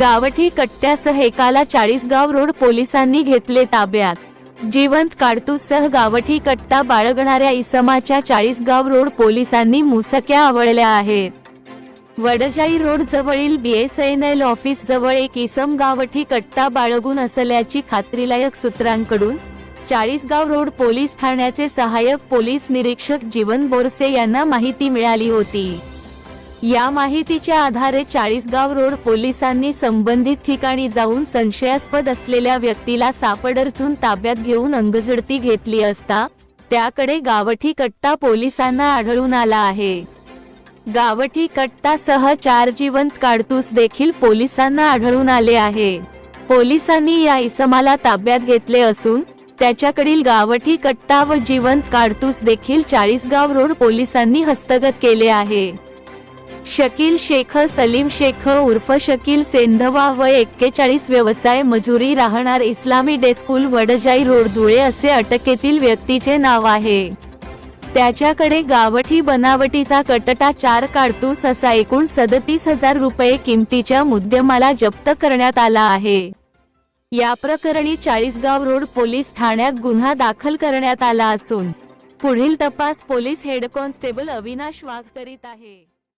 गावठी कट्ट्यासह एकाला चाळीसगाव रोड पोलिसांनी घेतले ताब्यात. जिवंत काडतूससह गावठी कट्टा बाळगणाऱ्या इसमाच्या चाळीसगाव रोड पोलिसांनी मुसक्या आवळल्या आहेत. वडजाई रोड जवळील बीएसएनएल ऑफिस जवळ एक इसम गावठी कट्टा बाळगून असल्याची खात्रीलायक सूत्रांकडून चाळीसगाव रोड पोलीस ठाण्याचे सहाय्यक पोलीस निरीक्षक जीवन बोरसे यांना माहिती मिळाली होती. या माहितीच्या आधारे चाळीसगाव रोड पोलिसांनी संबंधित ठिकाणी जाऊन संशयास्पद असलेल्या व्यक्तीला सापडरचून ताब्यात घेऊन अंगझडती घेतली असता त्याकडे गावठी कट्टा पोलिसांना आढळून आला आहे. गावठी कट्टासह चार जिवंत काडतूस देखील पोलिसांना आढळून आले आहे. पोलिसांनी या इसमाला ताब्यात घेतले असून त्याच्याकडील गावठी कट्टा व जिवंत काडतूस देखील चाळीसगाव रोड पोलिसांनी हस्तगत केले आहे. शकील शेख सलीम शेख उर्फ शकील सेंधवा व एक्केचाळीस व्यवसाय मजुरी राहणार इस्लामी डेस्कूल वडजाई रोड धुळे असे अटकेतील व्यक्तीचे नाव आहे. त्याच्याकडे गावठी बनावटीचा कटटा चार काडतूस असा एकूण सदतीस हजार रुपये किमतीच्या मुद्देमाला जप्त करण्यात आला आहे. या प्रकरणी चाळीसगाव रोड पोलीस ठाण्यात गुन्हा दाखल करण्यात आला असून पुढील तपास police head constable Avinash Wagh करीत आहे.